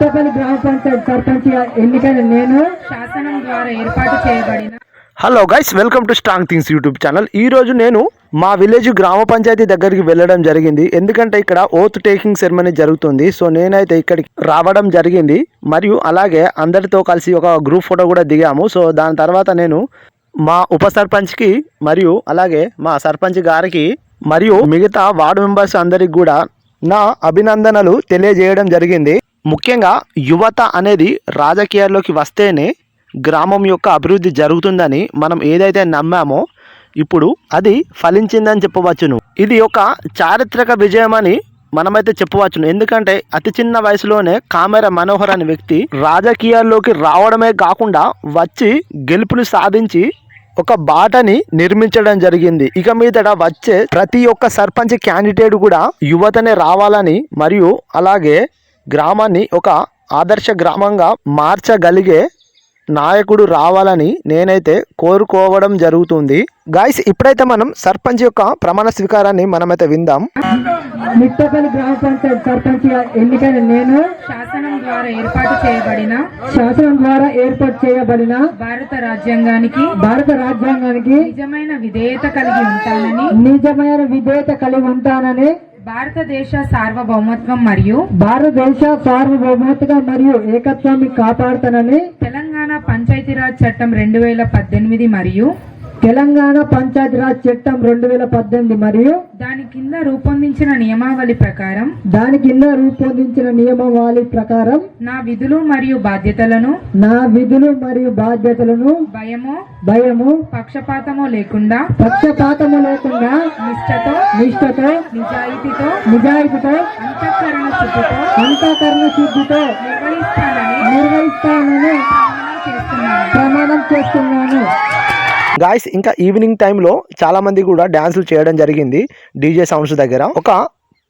గ్రామ పంచాయతీ సర్పంచ్ ఎన్నికైన నేను శాసనం ద్వారా ఏర్పాటు చేయబడిన hello guys welcome to strong things YouTube channel ఈ రోజు నేను మా విలేజ్ గ్రామ పంచాయతీ దగ్గరికి వెళ్ళడం జరిగింది. ఎందుకంటే ఇక్కడ ఓత్ టేకింగ్ సెరమనీ జరుగుతుంది. సో నేనైతే ఇక్కడికి రావడం జరిగింది. మరియు అలాగే అందరితో కలిసి ఒక గ్రూప్ ఫోటో కూడా దిగాము. సో దాని తర్వాత నేను మా ఉప సర్పంచ్కి మరియు అలాగే మా సర్పంచ్ గారికి మరియు మిగతా వార్డు మెంబర్స్ అందరికి కూడా నా అభినందనలు తెలియజేయడం జరిగింది. ముఖ్యంగా యువత అనేది రాజకీయాల్లోకి వస్తేనే గ్రామం యొక్క అభివృద్ధి జరుగుతుందని మనం ఏదైతే నమ్మామో ఇప్పుడు అది ఫలించిందని చెప్పవచ్చును. ఇది ఒక చారిత్రక విజయం అని మనమైతే చెప్పవచ్చును. ఎందుకంటే అతి చిన్న వయసులోనే కామెర మనోహర్ అనే వ్యక్తి రాజకీయాల్లోకి రావడమే కాకుండా వచ్చి గెలుపుని సాధించి ఒక బాటని నిర్మించడం జరిగింది. ఇక మీదట వచ్చే ప్రతి ఒక్క సర్పంచ్ క్యాండిడేట్ కూడా యువతనే రావాలని మరియు అలాగే గ్రామాన్ని ఒక ఆదర్శ గ్రామంగా మార్చగలిగే నాయకుడు రావాలని నేనైతే కోరుకోవడం జరుగుతుంది. గాయస్ ఇప్పుడైతే మనం సర్పంచ్ యొక్క ప్రమాణ స్వీకారాన్ని మనమైతే విందాం. మిట్టపల్లి గ్రామ పంచాయతీ సర్పంచ్ ఎన్నికైన నేను శాసనం ద్వారా ఏర్పాటు చేయబడిన శాసనం ద్వారా ఏర్పాటు చేయబడిన భారత రాజ్యాంగానికి భారత రాజ్యాంగానికి నిజమైన విధేయత కలిగి ఉంటానని నిజమైన విధేయత కలిగి ఉంటానని భారతదేశ సార్వభౌమత్వం మరియు భారతదేశ సార్వభౌమతగా మరియు ఏకత్వాన్ని కాపాడుతానని తెలంగాణ పంచాయతీరాజ్ చట్టం రెండు వేల పద్దెనిమిది మరియు తెలంగాణ పంచాయతీరాజ్ చట్టం రెండు వేల పద్దెనిమిది మరియు దాని కింద రూపొందించిన నియమావళి ప్రకారం దాని కింద రూపొందించిన నియమావళి ప్రకారం నా విధులు మరియు బాధ్యతలను నా విధులు మరియు బాధ్యతలను భయమో భయము పక్షపాతమో లేకుండా పక్షపాతము లేకుండా నిష్ఠతో నిష్ఠతో నిజాయితీతో నిజాయితీతో అంతఃకరణ శుద్ధితో అంతఃకరణ శుద్ధితో నిర్వహిస్తానని నిర్వహిస్తానని గాయస్ ఇంకా ఈవినింగ్ టైంలో చాలా మంది కూడా డ్యాన్సులు చేయడం జరిగింది డీజే సౌండ్స్ దగ్గర. ఒక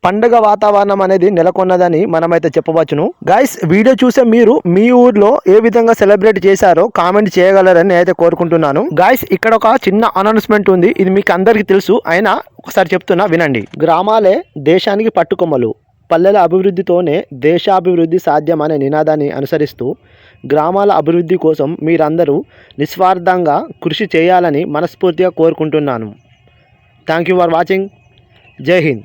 పండగ వాతావరణం అనేది నెలకొన్నదని మనమైతే చెప్పవచ్చును. గాయస్ వీడియో చూసే మీరు మీ ఊర్లో ఏ విధంగా సెలబ్రేట్ చేశారో కామెంట్ చేయగలరని నేనైతే కోరుకుంటున్నాను. గాయస్ ఇక్కడ ఒక చిన్న అనౌన్స్మెంట్ ఉంది. ఇది మీకు అందరికీ తెలుసు. అయినా ఒకసారి చెప్తున్నా వినండి. గ్రామాలే దేశానికి పట్టుకొమ్మలు. పల్లెల అభివృద్ధితోనే దేశాభివృద్ధి సాధ్యం అనే నినాదాన్ని అనుసరిస్తూ గ్రామాల అభివృద్ధి కోసం మీరందరూ నిస్వార్థంగా కృషి చేయాలని మనస్ఫూర్తిగా కోరుకుంటున్నాను. Thank you for watching. జై హింద్.